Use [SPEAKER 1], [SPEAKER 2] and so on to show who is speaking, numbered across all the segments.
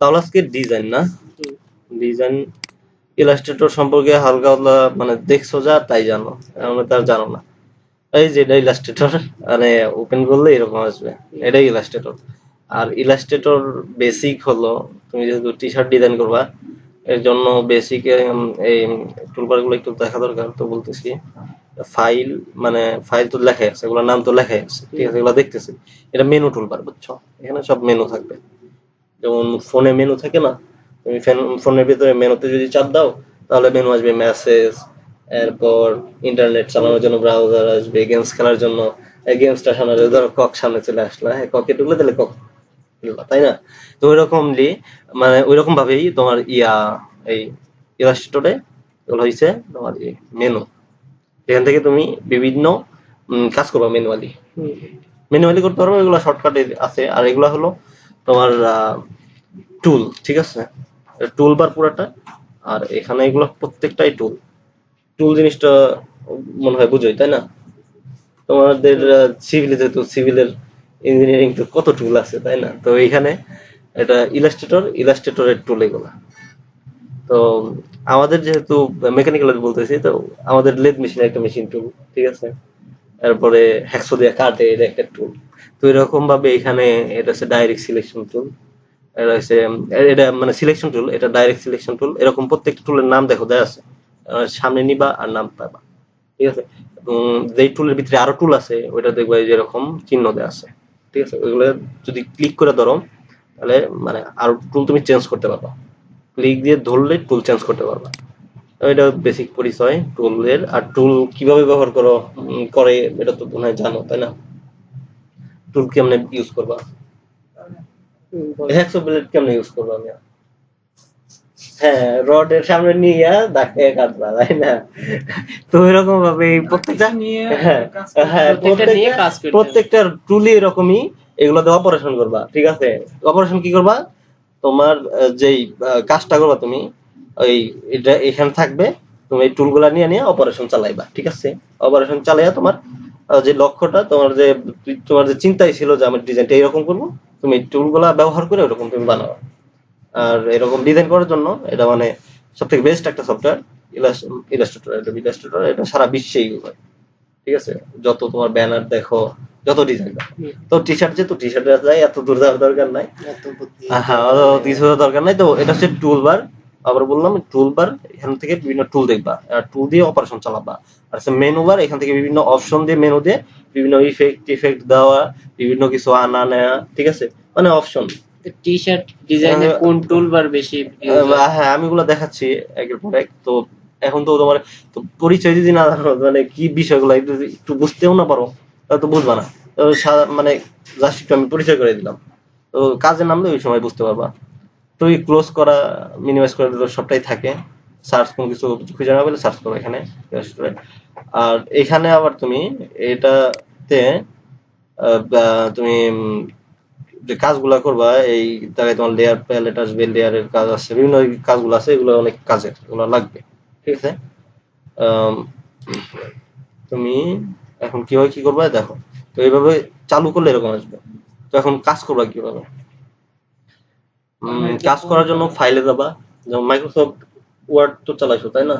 [SPEAKER 1] তাহলে আজকে ডিজাইন না ডিজাইন ইলাস্ট্রেটর সম্পর্কে হালকা হালকা মানে দেখছ যা তাই জানো। আমরা তার জানো না। এই যে এটা ইলাস্ট্রেটর মানে ওপেন করলে এরকম আসবে। এটাই ইলাস্ট্রেটর আর ইলাস্ট্রেটর বেসিক হলো তুমি যেহেতু টি শার্ট ডিজাইন করবা এর জন্য বেসিক এই টুলবারগুলো একটু দেখা দরকার তো বলতেছি। ফাইল মানে ফাইল তো লেখাই আছে এগুলোর নাম তো লেখাই আছে ঠিক আছে এগুলো দেখতেছি। এটা মেনু টুলবার বুঝছ? এখানে সব মেনু থাকবে। যেমন ফোনে মেনু থাকে না তুমি ফোনের ভিতরে মেনুতে যদি চাপ দাও তাহলে মেনু আসবে মেসেজ এরপর ইন্টারনেট চালানোর জন্য ব্রাউজার আসবে গেমস খেলার জন্য। গেমসটা সামনে ধরো কক সামনে চলে আসলো হ্যাঁ ককে ঢুকলে তাহলে কক তাই না? তো ওইরকমলি মানে ওইরকম ভাবেই তোমার ইয়া এই ইলাস্ট্রেটরে এগুলো হয়েছে তোমার মেনু এখান থেকে তুমি বিভিন্ন কাজ করবা ম্যানুয়ালি ম্যানুয়ালি করতে পারব এগুলো শর্টকাটে আছে। আর এগুলো হলো তোমার টুল ঠিক আছে? টুল বার পুরাটা, আর এখানে এগুলো প্রত্যেকটাই টুল টুল জিনিসটা মনে হয় বুঝোই, তাই না? তোমাদের সিভিলে যেহেতু সিভিলের ইঞ্জিনিয়ারিং তো কত টুল আছে, তাই না? তো এখানে এটা ইলাস্ট্রেটর ইলাস্ট্রেটরের টুল এগুলা। তো, আমাদের যেহেতু মেকানিক্যাল বলতেছি, তো আমাদের লেদ মেশিন একটা মেশিন টুল ঠিক আছে? তারপরে হ্যাকসো দিয়ে কাটে এটা একটা টুল তো এরকম ভাবে এখানে এটা হচ্ছে ডাইরেক্ট সিলেকশন টুল এটা হচ্ছে, এটা মানে সিলেকশন টুল এটা ডাইরেক্ট সিলেকশন টুল এরকম প্রত্যেকটা টুলের নাম দেখো দেওয়া আছে। সামনে নিবা আর নাম পাবা। ঠিক আছে? এবং যেই টুলের ভিতরে আরও টুল আছে, ওইটা দেখবে যে এরকম চিহ্ন দেওয়া আছে। ঠিক আছে? ওইগুলো যদি ক্লিক করে ধরো, তাহলে মানে আরও টুল তুমি চেঞ্জ করতে পারবা। ক্লিক দিয়ে ধরলে টুল চেঞ্জ করতে পারবা। এটা বেসিক পরিচয় টুলের আর টুল কীভাবে ব্যবহার করো করে এটা তো মনে হয় জানো তাই না? টুল কেমনে ইউজ করবা? হ্যাকসো ব্লেড কেমনে ইউজ করব আমি? হ্যাঁ রডের সামনে নিয়ে দাকে কাটবা তাই না? তো এরকম ভাবে প্রত্যেকটা হ্যাঁ হ্যাঁ
[SPEAKER 2] প্রত্যেকটা হবে।
[SPEAKER 1] এরকমই এগুলোতে অপারেশন করবা ঠিক আছে? অপারেশন কি করবা? তোমার যেই কাজটা করবা তুমি ওই এটা এখানে থাকবে তুমি এই টুলগুলা নিয়ে নিয়ে অপারেশন চালাইবা ঠিক আছে? অপারেশন চালাইয়া তোমার যে লক্ষ্যটা তোমার যে তোমার যে চিন্তাই ছিল যে আমার ডিজাইনটা এরকম করব তুমি এই টুলগুলা ব্যবহার করে ওরকম তুমি বানাও। আর এরকম ডিজাইন করার জন্য এটা মানে সব থেকে বেস্ট একটা সফটওয়্যার ইলাস্ট্রেটর এটা ইলাস্ট্রেটর এটা সারা বিশ্বে ইউজ হয় ঠিক আছে? যত তোমার ব্যানার দেখো যত ডিজাইন দেখো। তো টি শার্ট যেহেতু টি শার্টে যায় এত দূর যাওয়ার দরকার নাই। হ্যাঁ কিছু দরকার নাই। তো এটা হচ্ছে টুল বার আবার বললাম টুল বার এখান থেকে বিভিন্ন টুল দেখবা। আর টুল দিয়ে অপারেশন চালাবা। আর মেনু বার এখান থেকে বিভিন্ন অপশন দিয়ে মেনু দিয়ে বিভিন্ন ইফেক্ট ইফেক্ট দেওয়া বিভিন্ন কিছু আনা নেওয়া ঠিক আছে? মানে অপশন
[SPEAKER 2] টি শার্ট ডিজাইনে কোন টুল বার বেশি হ্যাঁ
[SPEAKER 1] আমি গুলো দেখাচ্ছি একের পর এক। তো এখন তো তোমার তো পরিচয় যদি না জানো মানে কি বিষয়গুলো একটু একটু বুঝতেও না পারো তাহলে তো বুঝবা না। মানে জাস্ট একটু আমি পরিচয় করে দিলাম। তো কাজে নামলে ওই সময় বুঝতে পারবা। তো এই ক্লোজ করা মিনিমাইজ করে দিলে সবটাই থাকে। সার্চ কোনো কিছু খুঁজে না পেলে সার্চ করো এখানে আর এখানে আবার তুমি এটাতে তুমি যে কাজগুলা করবা, এই জায়গায় তোমার লেয়ার প্যালেট আসবে লেয়ারের কাজ আছে বিভিন্ন কাজগুলো আছে, এগুলো অনেক কাজের, এগুলো লাগবে, ঠিক আছে? তুমি এখন কীভাবে কি করবা, দেখো। তো এইভাবে চালু করলে এরকম আসবে। তো এখন কাজ করবা কীভাবে? কাজ করার জন্য ফাইলে যাবা। যেমন মাইক্রোসফট ওয়ার্ড তো চালাইছো তাই না?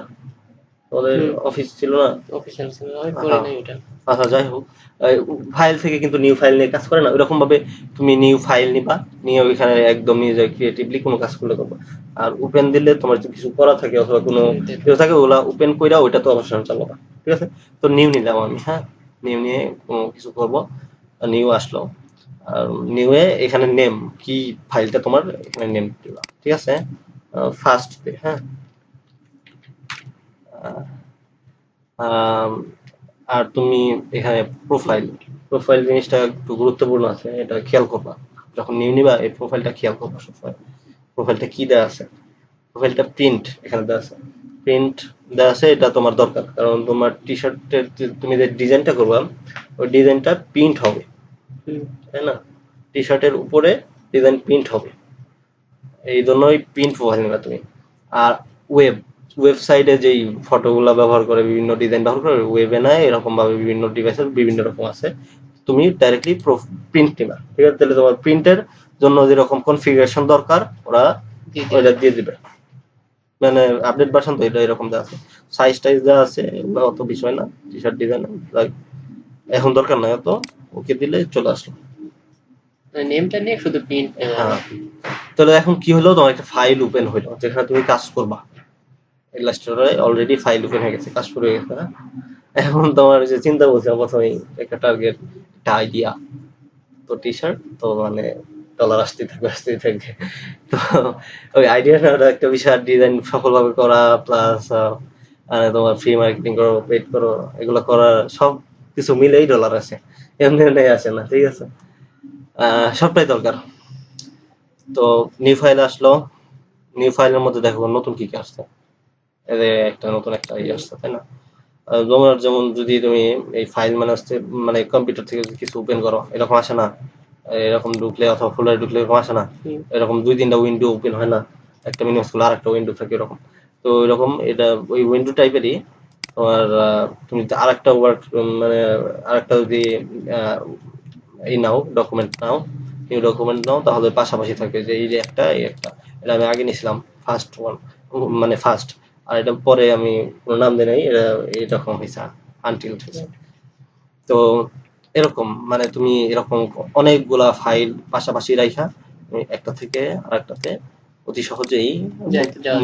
[SPEAKER 1] তোমাদের অফিস ছিল না?
[SPEAKER 2] অফিসিয়াল ছিল আমি করি নাই ওটা
[SPEAKER 1] আচ্ছা যাই হোক। ফাইল থেকে কিন্তু নিউ ফাইল নিয়ে কাজ করে না? ওইরকম ভাবে তুমি নিউ ফাইল নিবা নিয়ে ওইখানে একদম নিজে ক্রিয়েটিভলি কোনো কাজ করলে করবা। আর ওপেন দিলে তোমার যদি কিছু করা থাকে অথবা কোনো কিছু থাকে ওগুলা ওপেন কইরা ওইটা তো অবশ্যই চালাবা। ঠিক আছে? তো নিউ নিলাম আমি হ্যাঁ? নিউ নিয়ে কোনো কিছু করব। নিউ আসলো। আর নিউয়ে এখানে নেম কি ফাইলটা তোমার? এখানে নেম দিবা ঠিক আছে? ফার্স্ট হ্যাঁ? আহ, আম, আর তুমি এখানে প্রোফাইল প্রোফাইল জিনিসটা একটু গুরুত্বপূর্ণ আছে এটা খেয়াল করবা। যখন নিউ নিবা এই প্রোফাইলটা খেয়াল করবা সবসময়। প্রোফাইলটা কি দেওয়া আছে? প্রোফাইলটা প্রিন্ট এখানে দেওয়া আছে। প্রিন্ট দেওয়া আছে এটা তোমার দরকার। কারণ তোমার টি শার্টের তুমি যে ডিজাইনটা করবা ওই ডিজাইনটা প্রিন্ট হবে। তাই না? টি শার্টের উপরে ডিজাইন প্রিন্ট হবে। এই জন্যই প্রিন্ট প্রোফাইল নেবা তুমি। আর ওয়েব ওয়েবসাইটে যেই ফটোগুলো ব্যবহার করে বিভিন্ন ডিজাইন ব্যবহার করে ওয়েবে নাই এরকম ভাবে বিভিন্ন ডিভাইসের বিভিন্ন রকম আছে। তুমি ডাইরেক্টলি প্রিন্ট নিবা। ঠিক আছে? তাহলে তোমার প্রিন্টের জন্য যেরকম কনফিগারেশন দরকার ওরা। ওইটা দিয়ে দিবে। মানে আপডেট ভার্সন তো এটা এরকম দেওয়া আছে। সাইজ টাইজ দেওয়া আছে এগুলো অত বিষয় না। টি শার্ট ডিজাইন এখন দরকার নাই অত। ওকে দিলে চলে আসলো।
[SPEAKER 2] নেমটা নিয়ে শুধু প্রিন্ট
[SPEAKER 1] হ্যাঁ। তাহলে এখন কি হলো? তোমার একটা ফাইল ওপেন হলো যেখানে তুমি কাজ করবা। ইলাস্ট্রেটরে অলরেডি ফাইল ওপেন হয়ে গেছে কাজ শুরু হয়ে গেছে হ্যাঁ? এখন তোমার যে চিন্তা করছে প্রথমেই একটা টার্গেট একটা আইডিয়া তো টি শার্ট তো মানে ডলার আসতে থাকবে আসতে থাকবে। তো ওই আইডিয়াটা একটা বিষয় ডিজাইন সফলভাবে করা প্লাস তোমার ফ্রি মার্কেটিং করো পেড করো এগুলো করা সব কিছু মিলেই ডলার আছে। এমনি এমনি আসে না ঠিক আছে? সবটাই দরকার। তো নিউ ফাইল আসলো। নিউ ফাইলের মধ্যে দেখো নতুন কি কি আসছে। একটা নতুন একটা ইয়ে আসছে তাই না? তোমার যেমন যদি তুমি এই ফাইল মানে হচ্ছে মানে কম্পিউটার থেকে কিছু ওপেন করো এরকম আসে না। এরকম ঢুকলে অথবা ফোল্ডারে ঢুকলে এরকম আসে না। এরকম দুই তিনটা উইন্ডো ওপেন হয় না। একটা মিনিমাম স্কুল আর একটা উইন্ডো থাকে এরকম। তো এরকম এটা ওই উইন্ডো টাইপেরই তোমার তুমি আর একটা ওয়ার্ক মানে আর একটা যদি এই নাও ডকুমেন্ট নাও নিউ ডকুমেন্ট নাও, তাহলে পাশাপাশি থাকবে যে এই যে একটা, এই একটা। এটা আমি আগে নিয়েছিলাম ফার্স্ট ওয়ান মানে ফার্স্ট আর এটা পরে আমি কোনো নাম দিই নাই, এটা এরকম হয়েছে আনটিল তো এরকম মানে তুমি এরকম অনেকগুলা ফাইল পাশাপাশি তুমি একটা থেকে আরেকটাতে অতি সহজেই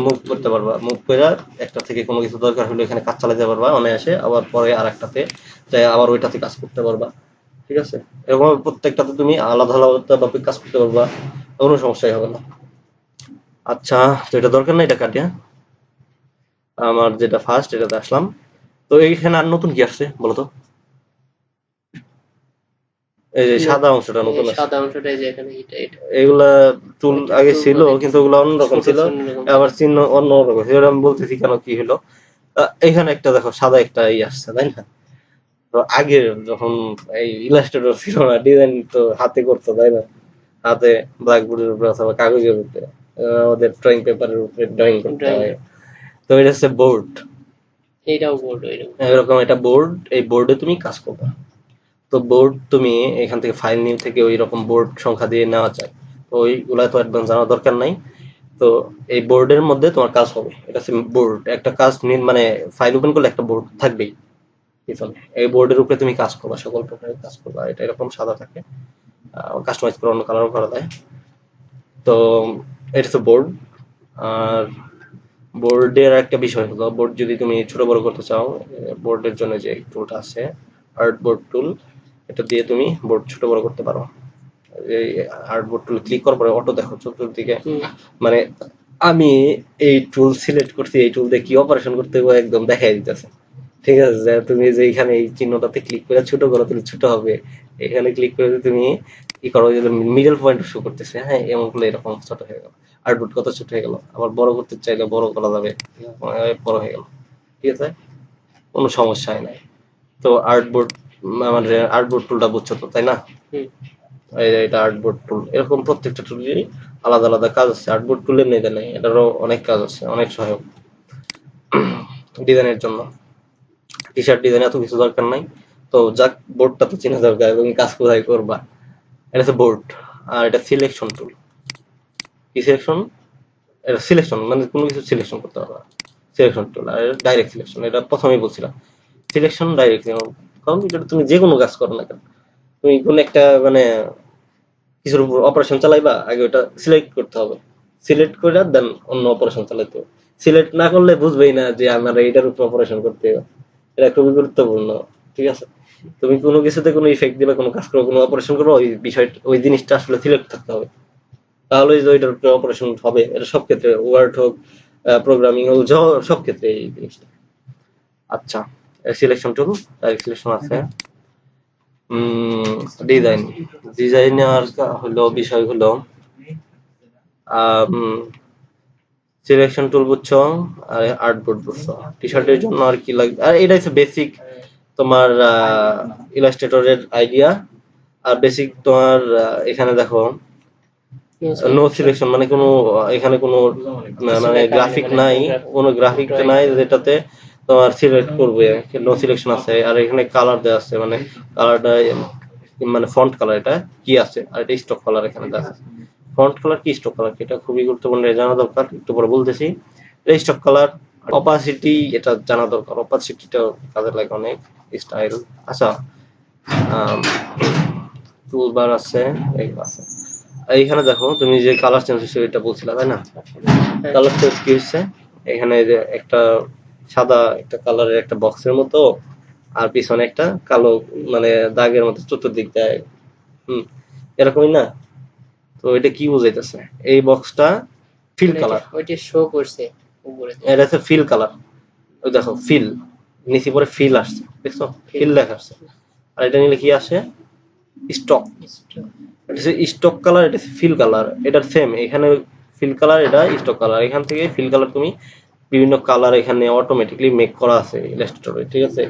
[SPEAKER 1] মুভ করতে পারবা মুভ করে একটা থেকে কোনো কিছু দরকার হলে এখানে কাজ চালাতে পারবা অনায়াসে আবার পরে আরেকটাতে যাই আবার ওইটাতে কাজ করতে পারবা। ঠিক আছে? এরকম প্রত্যেকটাতে তুমি আলাদা আলাদা ভাবে কাজ করতে পারবা কোনো সমস্যাই হবে না। আচ্ছা তো এটা দরকার না এটা কাটিয়া? আমার যেটা ফার্স্ট এটাতে আসলাম। তো এইখানে আর নতুন কি আসছে বলো তো? এই যে সাদা অংশটা নতুন
[SPEAKER 2] সাদা অংশটাই যে এখানে এটা এটা।
[SPEAKER 1] এগুলা টুল আগে ছিল কিন্তু ওগুলো অন্যরকম ছিল। আবার চিহ্ন অন্যরকম সেটা আমি বলতেছি কেন কি হলো? এখানে একটা দেখো সাদা একটা ই আসছে তাই না? তো আগে যখন এই ইলাস্ট্রেটর ছিল না ডিজাইন তো হাতে করতো তাই না? হাতে ব্ল্যাকবোর্ডের উপরে অথবা কাগজের উপরে আমাদের ড্রয়িং পেপারের উপরে ড্রয়িং করতে হয়। তো এটা হচ্ছে বোর্ড
[SPEAKER 2] এইটাও বোর্ড এরকম
[SPEAKER 1] এরকম একটা বোর্ড এই বোর্ডে তুমি কাজ করবে। তো বোর্ড তুমি এখান থেকে ফাইল নিউ থেকে ওই রকম বোর্ড সংখ্যা দিয়ে নেওয়া যায় তো ওইগুলা তো অ্যাডভান্স জানার দরকার নাই। তো এই বোর্ডের মধ্যে তোমার কাজ হবে। এটা বোর্ড একটা কাজ মানে ফাইল ওপেন করলে একটা বোর্ড থাকবেই। এই বোর্ডের উপরে তুমি কাজ করবা, সকল প্রকারের কাজ করবা। এটা এরকম সাদা থাকে। কাস্টমাইজ করে অন্য কালারও করা যায়। তো এটা হচ্ছে বোর্ড আর বোর্ডের একটা বিষয় হলো বোর্ড যদি তুমি ছোট বড় করতে চাও বোর্ডের জন্য যে টুলটা আছে আর্ট বোর্ড টুল এটা দিয়ে তুমি বোর্ড ছোট বড় করতে পারো। এই আর্ট বোর্ড টুল ক্লিক করার পরে অটো দেখো চতুর্দিকে। মানে আমি এই টুল সিলেক্ট করছি এই টুল দিয়ে কি অপারেশন করতে হবে একদম দেখাই দিতেছে। ঠিক আছে যে তুমি যে এখানে এই চিহ্নটাতে ক্লিক করে ছোট করো তাহলে ছোট হবে। এখানে ক্লিক করে তুমি কি করো যে মিডল পয়েন্ট শো করতেছে। হ্যাঁ এমন করলে এরকম ছোট হয়ে গেল। আর্টবোর্ড কত ছোট হয়ে গেল? আবার বড় করতে চাইলে বড় করা যাবে। বড় হয়ে গেল। ঠিক আছে? কোনো সমস্যাই নাই। তো আর্টবোর্ড আমাদের আর্টবোর্ড টুলটা বুঝছ তো তাই না? এটা আর্টবোর্ড টুল এরকম প্রত্যেকটা টুলেরই আলাদা আলাদা কাজ আছে। আর্টবোর্ড টুল এমনিতে নেই এটারও অনেক কাজ আছে অনেক সহায়ক ডিজাইনের জন্য। টি শার্ট ডিজাইন এত কিছু দরকার নাই। তো যাক বোর্ডটা তো চেনা দরকার এবং কাজ কোথায় করবা? এটা হচ্ছে বোর্ড আর এটা সিলেকশন টুল কি সিলেকশন এটা সিলেকশন মানে কোনো কিছু সিলেকশন করতে পারবা সিলেকশন টুল আর ডাইরেক্ট সিলেকশন এটা প্রথমেই বলছিলাম। সিলেকশন ডাইরেক্ট এটা তুমি যে কোনো কাজ করো না কেন। তুমি কোন একটা মানে কিছুর উপর অপারেশন চালাইবা, আগে ওটা সিলেক্ট করতে হবে। সিলেক্ট করে দেন অন্য অপারেশন চালাইতে হবে। সিলেক্ট না করলে বুঝবেই না যে আমার এইটার উপর অপারেশন করতে হবে। এটা খুবই গুরুত্বপূর্ণ, ঠিক আছে? তুমি কোনো কিছুতে কোনো ইফেক্ট দিবে, কোনো কাজ করো কোনো অপারেশন করো ওই বিষয়টা ওই জিনিসটা আসলে সিলেক্ট থাকতে হবে। তাহলে যে ওইটার উপরে অপারেশন হবে, এটা সব ক্ষেত্রে ওয়ার্ড হোক প্রোগ্রামিং হোক, সব ক্ষেত্রে এই জিনিসটা। আচ্ছা। সিলেকশন টুল সিলেকশন আছে। ডিজাইন ডিজাইনার হলো বিষয় হলো সিলেকশন টুল বুঝছ, আর আর্টবোর্ড বুঝছ। টি শার্টের জন্য আর কি লাগবে আর এটা হচ্ছে বেসিক তোমার ইলাস্ট্রেটরের আইডিয়া আর বেসিক তোমার এখানে দেখো নো সিলেকশন মানে কোনো, এখানে কোনো মানে গ্রাফিক নাই, কোনো গ্রাফিক নাই যেটাতে তোমার সিলেক্ট করবে নো সিলেকশন আছে। আর এখানে কালার দেওয়া আছে। মানে কালারটা মানে ফন্ট কালার এটা কি আছে? আর এটা স্টক কালার এখানে দেওয়া আছে। ফ্রন্ট কালার কি স্টক কালার এটা খুবই গুরুত্বপূর্ণ এটা জানা দরকার। একটু পরে বলতেছি। স্টক কালার অপাসিটি এটা জানা দরকার। অপাসিটিটা কাজে লাগে অনেক। স্টাইল আচ্ছা টুল বার আছে এইগুলো আছে। এইখানে দেখো তুমি যে কালার চেঞ্জ হয়েছে এটা বলছিলা তাই না?
[SPEAKER 2] হ্যাঁ,
[SPEAKER 1] কালার চেঞ্জ কি হচ্ছে এখানে যে একটা সাদা একটা কালারের একটা বক্সের মতো আর পিছনে একটা কালো মানে দাগের মতো চতুর্দিক দেয়। হুম এরকমই না? তো এটা কি বুঝাইতেছে? এই বক্সটা ফিল কালার
[SPEAKER 2] ওইটা শো করছে উপরে।
[SPEAKER 1] এটা হচ্ছে ফিল কালার ওই দেখো ফিল নিচে পরে ফিল আসছে দেখছ? ফিল লেখা আসছে আর এটা নিলে কি আসে? স্টক এটা স্টক কালার এটা ফিল কালার এটার সেম এখানে ফিল কালার এটা স্টক কালার এখান থেকে ফিল কালার তুমি বিভিন্ন কালার এখানে অটোমেটিকলি মেক করা আছে ইলাস্ট্রেটরে ঠিক আছে?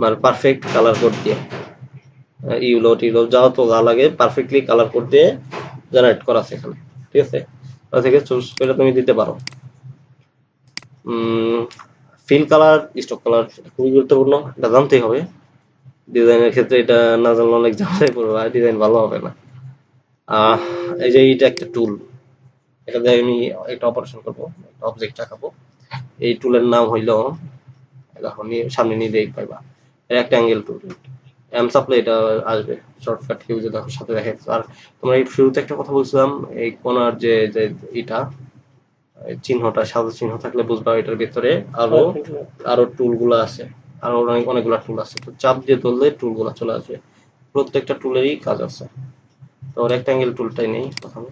[SPEAKER 1] মানে পারফেক্ট কালার কোড দিয়ে। ইউলো টিউলো যাও তো যা লাগে পারফেক্টলি কালার কোড দিয়ে জেনারেট করা আছে এখানে, ঠিক আছে? ওটা থেকে চুজ করে তুমি দিতে পারো। ফিল কালার স্টক কালার খুবই গুরুত্বপূর্ণ, এটা জানতেই হবে। ডিজাইনের ক্ষেত্রে এটা না জানলে অনেক ঝামেলায় পড়বে, আর ডিজাইন ভালো হবে না। এই যে এটা একটা টুল এটা দিয়ে আমি একটা অপারেশন করব একটা অবজেক্ট আঁকাবো এই টুলের নাম হইল দেখো নিয়ে সামনে নিয়ে দেখতে পাইবা একটা অ্যাঙ্গেল টুল এম সাপ্লাই এটা আসবে শর্টকাট কেউ যে দেখো সাথে দেখে। আর তোমরা এই শুরুতে একটা কথা বলছিলাম এই কোনার যে যে এটা চিহ্নটা সাদা চিহ্ন থাকলে বুঝবা এটার ভিতরে আরও আরও টুলগুলো আছে। আরও অনেক অনেকগুলো টুল আছে। তো চাপ দিয়ে ধরলে টুলগুলো চলে আসবে। প্রত্যেকটা টুলেরই কাজ আছে। তো রেক্টাঙ্গেল টুলটাই নেই প্রথমে।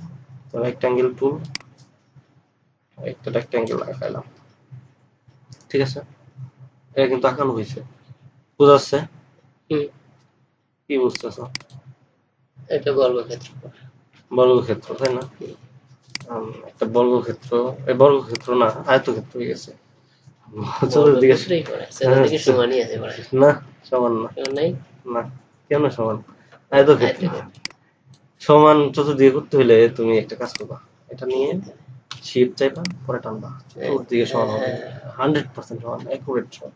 [SPEAKER 1] রেক্টাঙ্গেল টুল একটা রেক্টাঙ্গেল লাগাইলাম। ঠিক আছে? এটা কিন্তু আঁকানো হয়েছে। বুঝা যাচ্ছে
[SPEAKER 2] হুম।
[SPEAKER 1] কি বুঝতেছ?
[SPEAKER 2] এটা বর্গক্ষেত্র
[SPEAKER 1] বর্গক্ষেত্র তাই না? একটা বর্গক্ষেত্র এই বর্গক্ষেত্র না আয়তক্ষেত্র হয়ে গেছে। না সমান না। না কেন সমান? আয়তক্ষেত্র। সমান চতুর্দিকে করতে হলে তুমি একটা কাজ করবা। এটা নিয়ে শিপ চাইবা পরে টানবা। চতুর্দিকে সমান হবে। হান্ড্রেড পার্সেন্ট সমান অ্যাকুরেট সমান।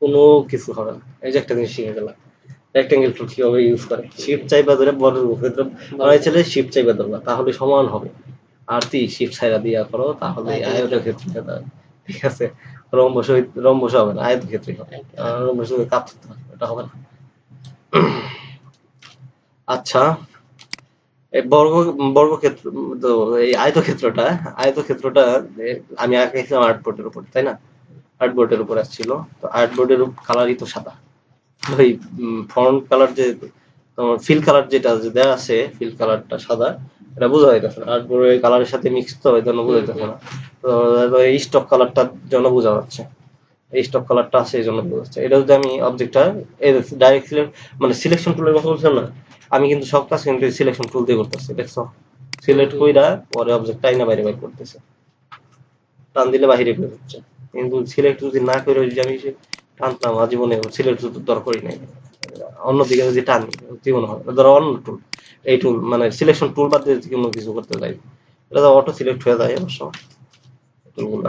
[SPEAKER 1] কোনো কিছু হবে না। এই যে একটা জিনিস শিখে গেলাম। রেক্টাঙ্গেল টুল কীভাবে ইউজ করে? শিপ চাইবা ধরে বড় ক্ষেত্রে বানাইছিলে শিপ চাইবা ধরবা। তাহলে সমান হবে। আর তুই শিপ ছাইরা দিয়া করো তাহলে আয়তের ক্ষেত্রে ঠিক আছে? রম্বস হই- রম্বস হবে না আয়ত ক্ষেত্রে হবে রম্বস কাপ এটা হবে না। আচ্ছা। বর্গ, বর্গক্ষেত্র, তো এই আয়তক্ষেত্রটা আয়তক্ষেত্রটা আমি আঁকাইছিলাম আর্টবোর্ডের উপর, তাই না? আর্টবোর্ডের উপর আসছিল। তো আর্টবোর্ডের কালারই তো সাদা। ওই ফ্রন্ট কালার যে, তোমার ফিল কালার যেটা যে দেওয়া আছে ফিল কালারটা সাদা, এটা বোঝা যাইতেছে না। আর্টবোর্ডের কালারের সাথে মিক্স তো এই জন্য বোঝা যাইতেছে না। তো এই স্টক কালারটার জন্য বোঝা যাচ্ছে। এই স্টক কালারটা আছে এই জন্য বোঝা যাচ্ছে এটা যদি আমি অবজেক্টটা ডাইরেক্ট সিলেক্ট মানে সিলেকশন টুলের কথা বলছিলাম না, আমি কিন্তু সব কাজ কিন্তু সিলেকশন টুল দিয়ে করতেছি, দেখছ? সিলেক্ট কইরা পরে অবজেক্ট আইনা বাইরে বাইরে করতেছে। টান দিলে বাইরে বের হচ্ছে। কিন্তু সিলেক্ট যদি না করে যদি আমি টানতাম, আজীবনে সিলেক্ট যদি দরকারই নাই। অন্যদিকে যদি টান জীবন হবে ধরো অন্য টুল এই টুল মানে সিলেকশন টুল বাদ দিয়ে কোনো কিছু করতে যাই, এটা তো অটো সিলেক্ট হয়ে যায় অবশ্য। টুলগুলো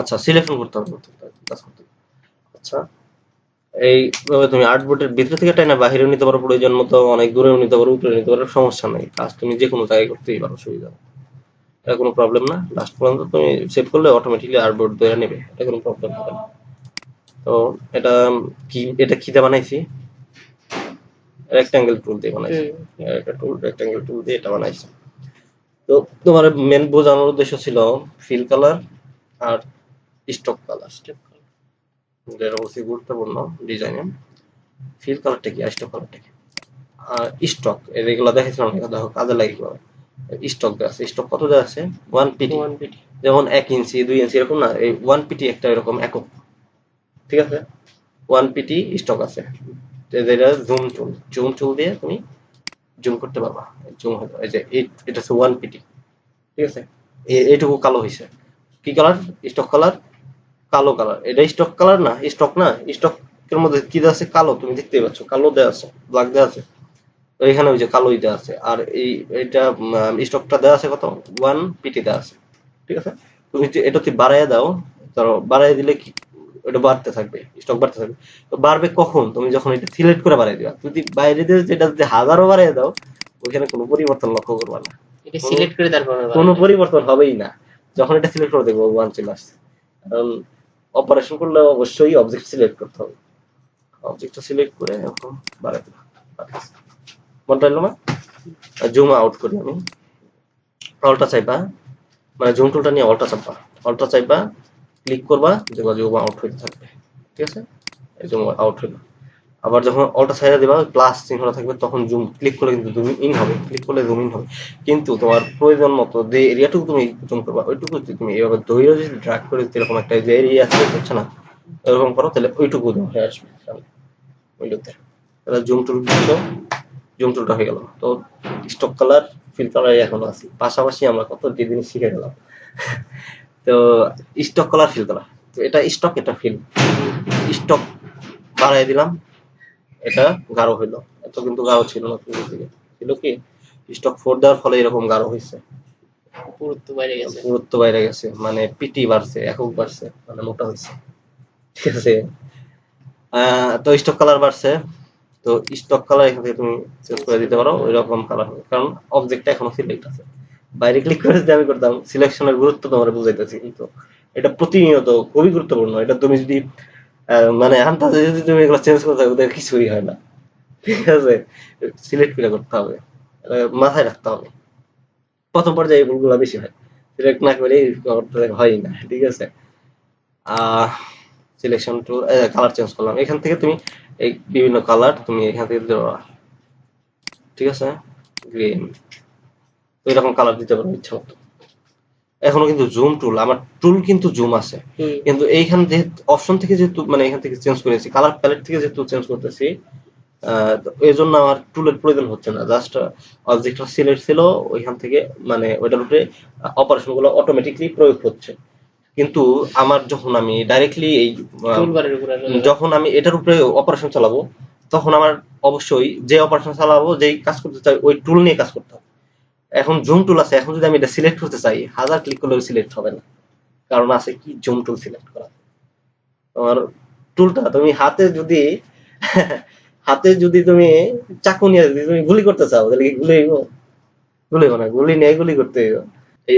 [SPEAKER 1] আচ্ছা সিলেকশন করতে হবে কাজ করতে আচ্ছা এইভাবে তুমি আর্টবোর্ডের ভিতরে থেকে টাইনা বাহিরে নিতে পারো প্রয়োজন মতো অনেক দূরেও নিতে পারো উপরে নিতে পারো সমস্যা নেই। কাজ তুমি যে কোনো জায়গায় করতেই পারো সুবিধা এটা কোনো প্রবলেম না। লাস্ট পর্যন্ত তুমি সেভ করলে অটোমেটিকলি আর্টবোর্ড ধরে নেবে এটা কোনো প্রবলেম হবে না। তো এটা কি এটা কিতে বানাইছি? রেক্টাঙ্গেল টুল দিয়ে বানাইছি। একটা টুল রেক্টাঙ্গেল টুল দিয়ে এটা বানাইছি। তো তোমার মেন বোঝানোর উদ্দেশ্য ছিল ফিল কালার আর স্টক কালার যেটা হচ্ছে গুরুত্বপূর্ণ ডিজাইনে ফিল কালারটা কি? আর স্টক কালারটা কি? স্টক এগুলো দেখেছিলাম দেখো কাজে লাগে কীভাবে? স্টক আছে স্টক কত দেওয়া আছে? ওয়ান পিটি
[SPEAKER 2] ওয়ান পিটি
[SPEAKER 1] যেমন এক ইঞ্চি দুই ইঞ্চি এরকম না এই ওয়ান পিটি একটা এরকম একক। ঠিক আছে? ওয়ান পিটি স্টক আছে। যেটা জুম চুল জুম চুল দিয়ে তুমি জুম করতে পারবা। জুম হবে এই যে এটা হচ্ছে ওয়ান পিটি ঠিক আছে? এইটুকু কালো হয়েছে। কি কালার স্টক কালার কালো কালার। এটা স্টক কালার না স্টক না স্টকের মধ্যে কি দেওয়া আছে? কালো তুমি দেখতেই পাচ্ছ কালো দেওয়া আছে ব্ল্যাক দেওয়া আছে। তো এখানে ওই যে কালোই দেওয়া আছে। আর এই এটা স্টকটা দেওয়া আছে কত? ওয়ান পিটি দেওয়া আছে। ঠিক আছে? তুমি এটা তুই বাড়াইয়া দাও ধরো বাড়াই দিলে কি ওটা বাড়তে থাকবে স্টক বাড়তে থাকবে। তো বাড়বে কখন? তুমি যখন এটা সিলেক্ট করে বাড়াই দিবা। যদি বাইরে দিয়ে যেটা যদি হাজারও বাড়াই দাও ওইখানে কোনো পরিবর্তন লক্ষ্য করবা না।
[SPEAKER 2] এটা সিলেক্ট করে তারপর
[SPEAKER 1] কোনো পরিবর্তন হবেই না। যখন এটা সিলেক্ট করে দেখব ওয়ান চলে আসছে কারণ অপারেশন করলে অবশ্যই অবজেক্ট সিলেক্ট করতে হবে। অবজেক্টটা সিলেক্ট করে বাড়াই দিলাম মনে রাখল না জুম আউট করি আমি। অল্টা চাইবা মানে জুম টুলটা নিয়ে অল্টা চাপবা। অল্টা চাইবা ক্লিক করবা দেখবা জুম আউট হইতে থাকবে। ঠিক আছে? জুম আউট হইল আবার যখন অল্টা সাইডে দিবা প্লাস চিহ্নটা থাকবে, তখন জুম ক্লিক করলে কিন্তু জুম ইন হবে ক্লিক করলে জুম ইন হবে। কিন্তু তোমার প্রয়োজন মতো যে এরিয়াটুকু তুমি জুম করবা, ওইটুকু তুমি এইভাবে ধৈর্য যদি ড্রাগ করে এরকম একটা যে এরিয়া আছে হচ্ছে না? এরকম করো, তাহলে ওইটুকু জুম হয়ে আসবে। উইন্ডোতে তাহলে জুম টুল জুম টুলটা হয়ে গেল। তো স্টক কালার ফিল কালার এখনও আছে। পাশাপাশি আমরা কত যে জিনিস শিখে গেলাম। তো স্টক কালার ফিল কালার তো এটা স্টক এটা ফিল স্টক বাড়াই দিলাম। এটা গাঢ় হইল। এত কিন্তু গাঢ় ছিল না শুরুর দিকে। ছিল কি? স্টক ফোর দেওয়ার ফলে এরকম গাঢ় হয়েছে
[SPEAKER 2] পুরুত্ব বাইরে গেছে।
[SPEAKER 1] গুরুত্ব বাইরে গেছে। মানে পিটি বাড়ছে একক বাড়ছে মানে মোটা হয়েছে ঠিক আছে? তো স্টক কালার বাড়ছে। তো স্টক কালার এখান থেকে তুমি চেঞ্জ করে দিতে পারো ওই রকম কালার হবে। কারণ অবজেক্টটা এখনও সিলেক্ট আছে। বাইরে ক্লিক করে যদি আমি করতাম সিলেকশনের গুরুত্ব তোমার বুঝাইতেছি। কিন্তু এটা প্রতিনিয়ত খুবই গুরুত্বপূর্ণ। এটা তুমি যদি মানে আন্দাজে যদি তুমি এগুলো চেঞ্জ করতে তাহলে কিছুই হয় না। ঠিক আছে? সিলেক্ট করে করতে হবে। মাথায় রাখতে হবে। প্রথম পর্যায়ে ভুলগুলো বেশি হয়। সিলেক্ট না করে হয় না। ঠিক আছে? সিলেকশন টু কালার চেঞ্জ করলাম। এখান থেকে তুমি এই বিভিন্ন কালার তুমি এখান থেকে দিতে পারো ঠিক আছে? গ্রিন এরকম কালার দিতে পারো ইচ্ছা মতো এখনও কিন্তু জুম টুল আমার টুল কিন্তু জুম আছে। কিন্তু এইখান যেহেতু অপশন থেকে যেহেতু মানে এখান থেকে চেঞ্জ করেছি কালার প্যালেট থেকে যেহেতু চেঞ্জ করতেছি এই জন্য আমার টুলের প্রয়োজন হচ্ছে না। জাস্ট অবজেক্টটা সিলেক্ট ছিল ওইখান থেকে মানে ওইটার উপরে অপারেশনগুলো অটোমেটিকলি প্রয়োগ হচ্ছে। কিন্তু আমার যখন আমি ডাইরেক্টলি এই যখন আমি এটার উপরে অপারেশন চালাবো তখন আমার অবশ্যই যে অপারেশন চালাবো যেই কাজ করতে চাই ওই টুল নিয়ে কাজ করতে হবে। এখন জুম টুল আছে, এখন যদি আমি এটা সিলেক্ট করতে চাই, হাজার ক্লিক করলেও সিলেক্ট হবে না। কারণ আছে কি? জুম টুল সিলেক্ট করা। তোমার টুলটা তুমি হাতে যদি হাতে যদি তুমি চাকু নিয়ে যদি তুমি গুলি করতে চাও, তাহলে কি গুলি গুলি না, গুলি নিয়ে গুলি করতে হইব। এই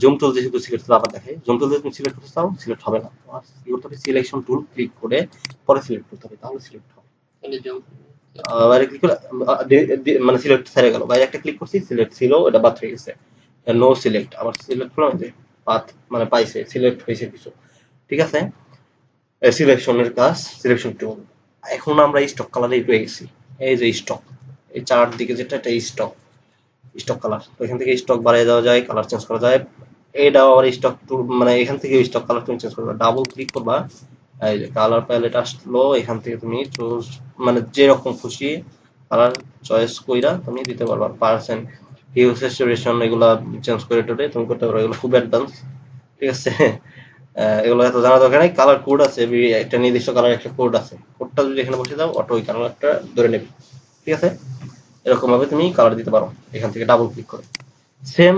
[SPEAKER 1] জুম টুল যেহেতু সিলেক্ট আবার দেখে। জুম টুল তুমি সিলেক্ট করতে চাও সিলেক্ট হবে না। তোমার কি করতে হবে সিলেকশন টুল ক্লিক করে পরে সিলেক্ট করতে হবে, তাহলে সিলেক্ট হবে।
[SPEAKER 2] তাহলে জুম
[SPEAKER 1] বাইরে ক্লিক করে মানে সিলেক্ট সেরে গেল। বাইরে একটা ক্লিক করছি সিলেক্ট ছিল এটা বাদ হয়ে গেছে। নো সিলেক্ট আবার সিলেক্ট করলাম যে পাথ মানে পাইছে সিলেক্ট হয়েছে কিছু। ঠিক আছে? সিলেকশনের কাজ সিলেকশন টুল এখন আমরা স্টক কালারে পেয়ে গেছি। এই যে স্টক এই চার দিকে যেটা, এটা স্টক স্টক কালার তো এখান থেকে স্টক বাড়িয়ে দেওয়া যায় কালার চেঞ্জ করা যায়। এটা আবার স্টক টুল মানে এখান থেকে স্টক কালার তুমি চেঞ্জ করবা ডাবল ক্লিক করবা এই যে কালার প্যালেট আসলো, এখান থেকে তুমি চুজ মানে যেরকম খুশি কালার চয়েস কইরা তুমি দিতে পারবা। পার্সেন্ট হিউ স্যাচুরেশন এগুলা চেঞ্জ করে টোরে তুমি করতে পারো এগুলো খুব অ্যাডভান্স ঠিক আছে? এগুলো এত জানা দরকার নেই। কালার কোড আছে একটা নির্দিষ্ট কালার একটা কোড আছে। কোডটা যদি এখানে বসে দাও অটো ওই কালারটা ধরে নেবে, ঠিক আছে? এরকম ভাবে তুমি কালার দিতে পারো, এখান থেকে ডাবল ক্লিক করে। সেম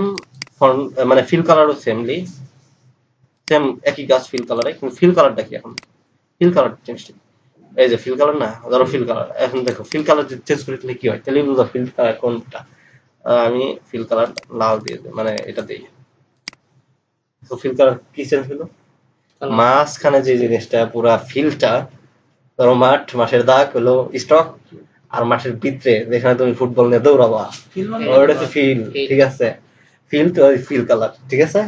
[SPEAKER 1] ফন্ট মানে ফিল কালারও সেমলি সেম একই গাছ ফিল কালারে কিন্তু ফিল কালারটা কি এখন? ফিল কালার চেঞ্জ এই যে ফিল কালার না ধরো ফিল কালার এখন দেখো ফিল কালার চেঞ্জ করে দিলে কি হয়? তাহলে বুঝো ফিল কালার কোনটা। আমি ফিল কালার লাল দিয়ে দিই, মানে এটা দিই। তো ফিল কালার কি চেঞ্জ হলো? মাঝখানে যে জিনিসটা পুরা ফিলটা ধরো মাঠ মাঠের দাগ হলো স্টক আর মাঠের ভিতরে যেখানে তুমি ফুটবল নিয়ে দৌড়াবা ওটা হচ্ছে ফিল ঠিক আছে? ফিল তো ফিল কালার ঠিক আছে?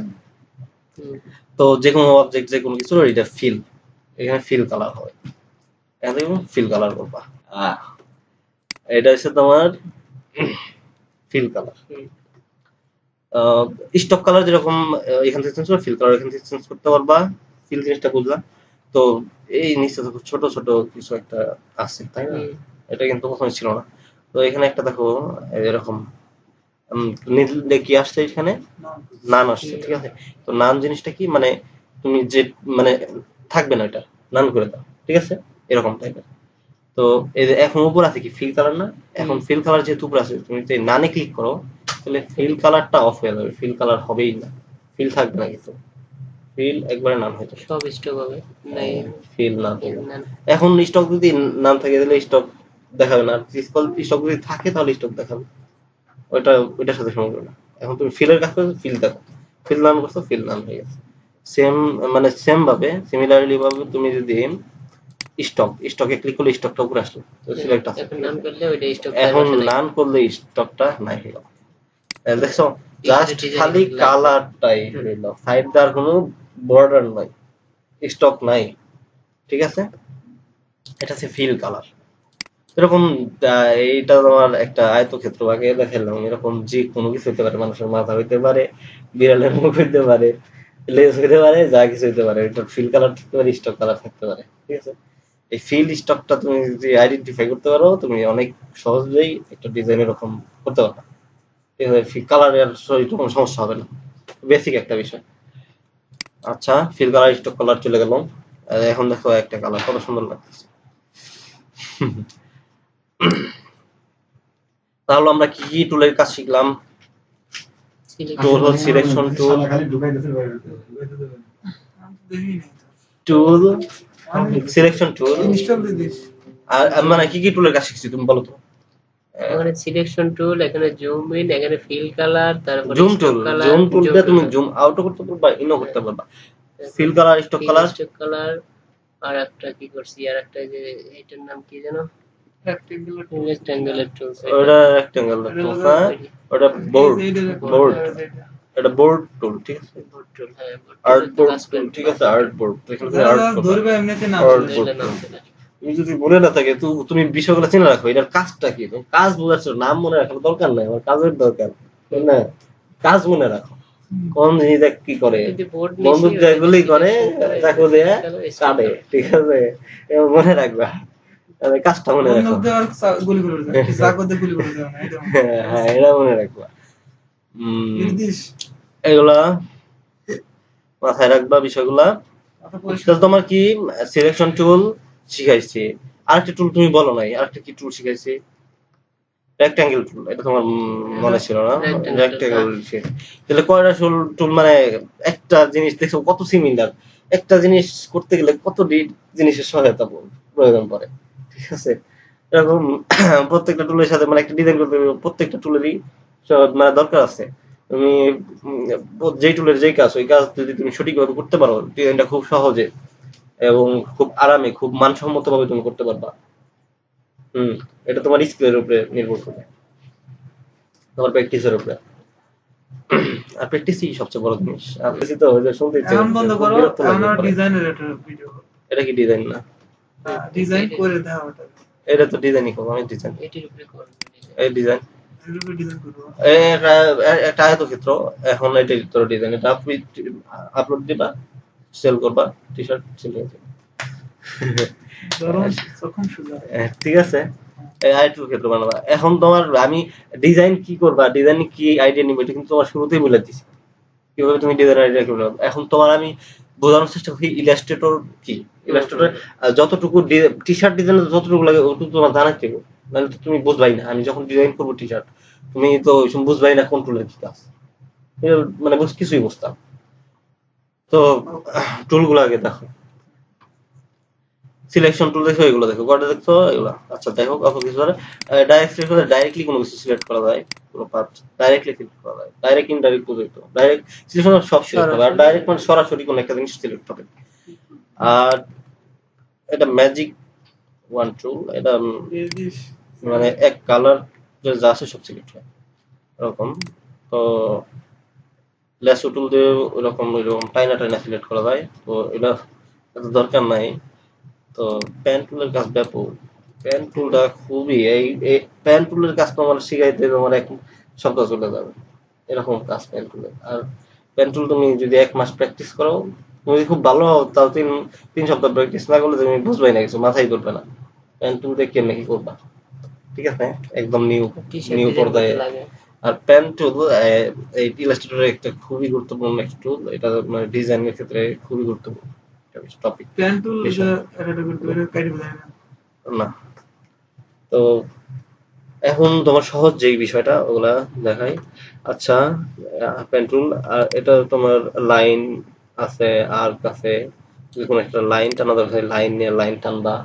[SPEAKER 1] তো যে কোনো অবজেক্ট যে কোনো কিছু এটা ফিল এখানে ফিল কালার হয় এখানে ফিল কালার করবা। আহ, এটা হচ্ছে তোমার ফিল কালার। স্টক কালার যেরকম এখান থেকে চেঞ্জ করে ফিল কালার এখান থেকে চেঞ্জ করতে পারবা। ফিল জিনিসটা বুঝলা তো এই নিচে দেখো ছোট ছোট কিছু একটা আছে তাই না? এটা কিন্তু প্রথমে ছিল না। তো এখানে একটা দেখো এরকম উম, নিলে কি আসছে এখানে? নান আসছে ঠিক আছে? তো নান জিনিসটা কি মানে তুমি যে মানে থাকবে না এটা। নান করে দাও ঠিক আছে? এরকম টাইপের তো এই যে এখন উপর আছে কি? ফিল কালার না? এখন। ফিল কালার যেহেতু উপর আছে তুমি যদি নানে ক্লিক করো তাহলে ফিল কালারটা অফ হয়ে যাবে। ফিল কালার হবেই না। ফিল থাকবে না কিন্তু। ফিল একবারে নাম হয়ে যাবে।
[SPEAKER 2] সব স্টক হবে। নাই
[SPEAKER 1] ফিল নাম
[SPEAKER 2] না
[SPEAKER 1] এখন স্টক যদি নাম থাকে তাহলে স্টক দেখাবে না। স্টক যদি থাকে তাহলে স্টক দেখাবে। ওইটা ওইটার সাথে সঙ্গে না। এখন তুমি ফিলের কাজ করছ ফিল দেখো। ফিল নাম করছ ফিল নাম হয়ে গেছে। সেম মানে সেম ভাবে সিমিলারলি ভাবে তুমি যদি স্টক স্টকে ক্লিক করলে স্টকটা উপরে আসলো তো সিলেক্ট আছে।
[SPEAKER 2] এখন নাম করলে ওইটা স্টক
[SPEAKER 1] এখন নান করলে স্টকটা নাই হয়ে এই দেখছ জাস্ট খালি। কালারটাই হইল সাইড দার কোনো বর্ডার নাই স্টক নাই ঠিক আছে? এটা হচ্ছে ফিল কালার এরকম এইটা তোমার একটা আয়তক্ষেত্র আগে দেখালাম এরকম যে কোনো কিছু হতে পারে মানুষের মাথা হইতে পারে বিড়ালের মুখ হইতে পারে লেজ হইতে পারে, যা কিছু হইতে পারে। এটা ফিল কালার থাকতে পারে স্টক কালার থাকতে পারে, ঠিক আছে? এই ফিল স্টকটা তুমি যদি আইডেন্টিফাই করতে পারো, তুমি অনেক সহজেই একটা ডিজাইন এরকম করতে পারো ঠিক আছে? ফিল কালার কালারের কোনো সমস্যা হবে না। বেসিক একটা বিষয়। আচ্ছা ফিল কালার স্টক কালার চলে গেল। আর এখন দেখো একটা কালার কত সুন্দর লাগতেছে। তাহলে আমরা কি কি টুলের কাজ শিখলাম? টুল হল সিলেকশন টুল টুল সিলেকশন টুল
[SPEAKER 3] দিয়ে
[SPEAKER 1] আর মানে কি কি টুলের কাজ শিখছি তুমি বলো তো?
[SPEAKER 2] এখানে সিলেকশন টুল এখানে জুম ইন এখানে ফিল কালার তারপরে
[SPEAKER 1] জুম টুল জুম টুলটা
[SPEAKER 2] zoom
[SPEAKER 1] তুমি জুম আউটও করতে পারবা ইনও করতে পারবা। Fill colour stock colour
[SPEAKER 2] stock color, আর একটা কি করছি আর একটা যে এটার নাম কি যেন? রেক্টাঙ্গুলার টুল
[SPEAKER 1] ওটা রেক্টেঙ্গেল টুল ওটা বোর্ড বোর্ড এটা। বোর্ড টুল ঠিক আছে?
[SPEAKER 2] টুল হ্যাঁ
[SPEAKER 1] আর্ট বোর্ড ঠিক আছে আর্ট বোর্ড এখানে আর্ট
[SPEAKER 3] ধরবে এমনিতে না
[SPEAKER 1] Or-
[SPEAKER 2] এটা নাম চলে আসবে।
[SPEAKER 1] তুমি যদি মনে না থাকে তুমি বিষয়গুলো চিনে রাখো এটার কাজটা কি? কাজ বোঝাচ্ছ নাম মনে রাখার দরকার নাই আমার কাজের দরকার। না? কাজ মনে রাখো। কোন জিনিস কি করে? বন্দুক
[SPEAKER 2] নিছি,
[SPEAKER 1] যেগুলি করে চাকু দিয়ে কাটে ঠিক আছে? এবার মনে রাখবা। কাজটা মনে রাখো।
[SPEAKER 3] গুলি করে গুলি করে এটা
[SPEAKER 1] হ্যাঁ হ্যাঁ, এটা মনে রাখবা। এগুলা মাথায় রাখবা বিষয়গুলা। তোমার কি সিলেকশন টুল শিখাইছি? আরেকটা টুল তুমি বলো নাই আরেকটা কি টুল শিখাইছি? রেক্টাঙ্গেল টুল এটা তোমার মনে ছিল না? রেক্টাঙ্গেল তাহলে কয়টা টুল টুল মানে একটা জিনিস দেখছ কত সিমিলার একটা জিনিস করতে গেলে কত জিনিসের সহায়তা প্রয়োজন পড়ে? ঠিক আছে? এরকম প্রত্যেকটা টুলের সাথে মানে একটা ডিজাইন করতে প্রত্যেকটা টুলেরই মানে দরকার আছে। তুমি যেই টুলের যেই কাজ ওই কাজ যদি তুমি সঠিকভাবে করতে পারো ডিজাইনটা খুব সহজে এবং খুব আরামে খুব মানসম্মত ভাবে তুমি করতে পারবা। হুম এটা তোমার স্কিলের উপরে নির্ভর করে তোমার প্র্যাকটিসের উপরে। আর প্র্যাকটিসই সবচেয়ে বড় জিনিস। আর তো শুনতে ইচ্ছে
[SPEAKER 3] বন্ধ করো ভিডিও
[SPEAKER 1] এটা কি ডিজাইন না?
[SPEAKER 3] ডিজাইন করে দাও ওটা।
[SPEAKER 1] এটা তো ডিজাইনই করব আমি ডিজাইন
[SPEAKER 2] এটির উপরে করবে
[SPEAKER 1] এই ডিজাইন একটা আয়তক্ষেত্র। এখন এটা তোর ডিজাইন এটা আপলোড দিবা সেল করবা টি শার্ট সেল হয়ে যাবে।
[SPEAKER 3] ধরো তখন সোজা
[SPEAKER 1] এ, ঠিক আছে। এই আইটুর ক্ষেত্র বানাবা। এখন তোমার আমি ডিজাইন কি করবা ডিজাইন কি আইডিয়া নিবে এটা কিন্তু তোমার শুরুতেই বলে দিছি। কীভাবে তুমি ডিজাইন আইডিয়া করবে এখন তোমার আমি বোঝানোর চেষ্টা করি ইলাস্ট্রেটর কি? ইলাস্ট্রেটর যতটুকু টি শার্ট ডিজাইন যতটুকু লাগে, ওটুকু তোমার জানা কেউ নাহলে তো তুমি বুঝবাই না। আমি যখন ডিজাইন করব টি শার্ট তুমি তো বুঝবাই না কোন টুলের কি কাজ। মানে কিছুই বুঝতাম তো টুলগুলো আগে দেখো। সিলেকশন টুল দেখো এগুলো দেখো। কয়টা দেখছ এগুলো। আচ্ছা দেখো কত কিছু ধরে ডাইরেক্ট সিলেক্ট করে ডাইরেক্টলি কোনো কিছু সিলেক্ট করা যায় কোনো পার্ট ডাইরেক্টলি সিলেক্ট করা যায়। ডাইরেক্ট ইনডাইরেক্ট বুঝাই তো। ডাইরেক্ট সিলেকশন সব সিলেক্ট হবে। আর ডাইরেক্ট মানে সরাসরি কোনো একটা জিনিস সিলেক্ট হবে। আর এটা ম্যাজিক ওয়ান টুল এটা মানে এক কালার যে যা আছে সব সিলেক্ট হয়। এরকম। তো লেসো টুল দিয়ে ওরকম ওইরকম টাইনা টাইনা সিলেক্ট করা যায়। তো এটা এত দরকার নাই। তো প্যান টুলের কাজ ব্যাপক। প্যান টুলটা খুবই এই প্যান টুলের কাজ তোমার শিখাইতে তোমার এক সপ্তাহ চলে যাবে। এরকম কাজ প্যান টুলের আর প্যান টুল তুমি যদি এক মাস প্র্যাকটিস করো তুমি যদি খুব ভালো হও তাও তিন তিন সপ্তাহ প্র্যাকটিস না করলে তুমি বুঝবাই না কিছু মাথায় করবে না। প্যান টুল দিয়ে কেমনে কি করবা? ঠিক আছে? একদম নিউ নিউ পর্দায়।
[SPEAKER 2] লাগে।
[SPEAKER 1] আর প্যান টুল এই ইলাস্ট্রেটরের একটা খুবই গুরুত্বপূর্ণ একটা টুল এটা মানে ডিজাইনের ক্ষেত্রে খুবই গুরুত্বপূর্ণ। টপিক তো এখন তোমার সহজ যেই বিষয়টা ওগুলা দেখাই। আচ্ছা পেন টুল আর এটা তোমার লাইন আছে আর্ক আছে। যদি কোনো একটা লাইন টানা দরকার লাইন নিয়ে লাইন টানবা।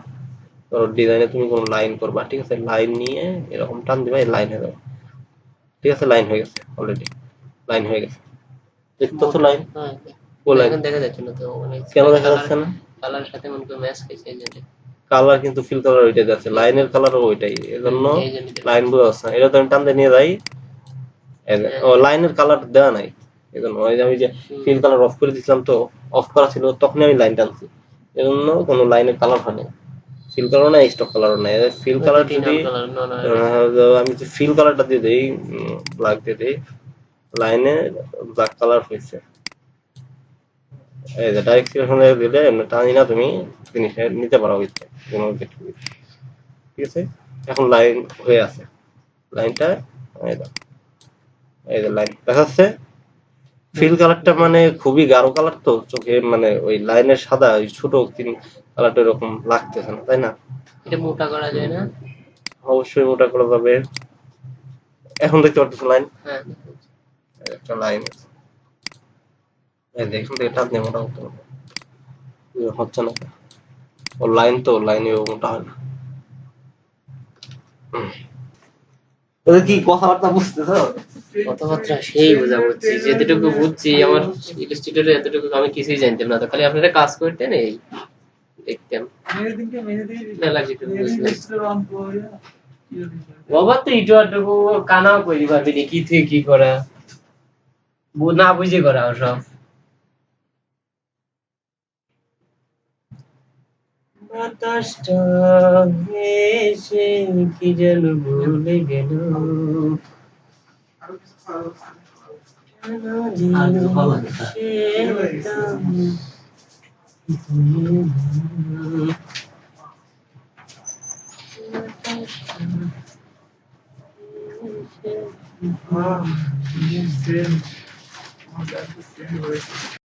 [SPEAKER 1] ধরো ডিজাইনে তুমি কোনো লাইন করবা ঠিক আছে? লাইন নিয়ে এরকম টান দিবা এই লাইন হয়ে যাবে। ঠিক আছে? লাইন হয়ে গেছে অলরেডি লাইন হয়ে গেছে। দেখতো তো লাইন
[SPEAKER 2] হ্যাঁ
[SPEAKER 1] লাইন
[SPEAKER 2] এখন দেখা যাচ্ছে না তো মানে
[SPEAKER 1] কেন দেখা যাচ্ছে না?
[SPEAKER 2] কালার সাথে মনে করে ম্যাচ খাইছে এই জন্য।
[SPEAKER 1] কালার কিন্তু ফিল কালার ওইটাই যাচ্ছে লাইনের কালারও ওইটাই এজন্য লাইন বোঝা যাচ্ছে এটা তো আমি টানতে নিয়ে যাই। ও লাইনের কালার দেওয়া নাই এজন্য ওই যে আমি যে ফিল কালার অফ করে দিয়েছিলাম তো অফ করা ছিল তখনই আমি লাইন টানছি। এজন্য কোনো লাইনের কালার হয় না ফিল কালার নাই স্টক কালারও নাই। ফিল কালার যদি
[SPEAKER 2] কালার না না
[SPEAKER 1] আমি যে ফিল কালারটা দিয়ে দিই ব্ল্যাক দিয়ে দিই লাইনে ব্ল্যাক কালার হয়েছে। এই যে ডাইরেক্ট সিলেকশন দিলে এমনি টানি না তুমি জিনিস নিতে পারো ইচ্ছে কোনো ঠিক আছে? এখন লাইন হয়ে আছে। লাইনটা এই এই যে লাইন দেখা যাচ্ছে ফিল কালারটা মানে খুবই গাঢ় কালার তো চোখে মানে ওই লাইনের সাদা ওই ছোট তিন কালারটা এরকম লাগতেছে না তাই না?
[SPEAKER 2] এটা মোটা করা যায় না?
[SPEAKER 1] অবশ্যই মোটা করা যাবে। এখন দেখতে পাচ্ছ লাইন
[SPEAKER 2] হ্যাঁ।
[SPEAKER 1] একটা লাইন আছে। এই যে এখান থেকে টান মোটা হচ্ছে না। ও লাইন তো লাইনে মোটা হয় না। কি কথাবার্তা বুঝতেছো
[SPEAKER 2] কথাবার্তা সেই বোঝা বুঝছি যেতটুকু বুঝছি, আমার ইলাস্ট্রেটরে এতটুকু আমি কিছুই জানতাম না, তো খালি আপনারা কাজ করতেন, এই
[SPEAKER 3] করে
[SPEAKER 2] বাবা, তো ইটো আটুকু কানাও করি পারবি কি থেকে কি করা? না বুঝে করা সব। বাতাসটা এসে কি যেন ভুলে গেল।
[SPEAKER 3] আরও কিছু খাওয়া
[SPEAKER 2] কেন
[SPEAKER 1] আর কিছু ভালো লাগে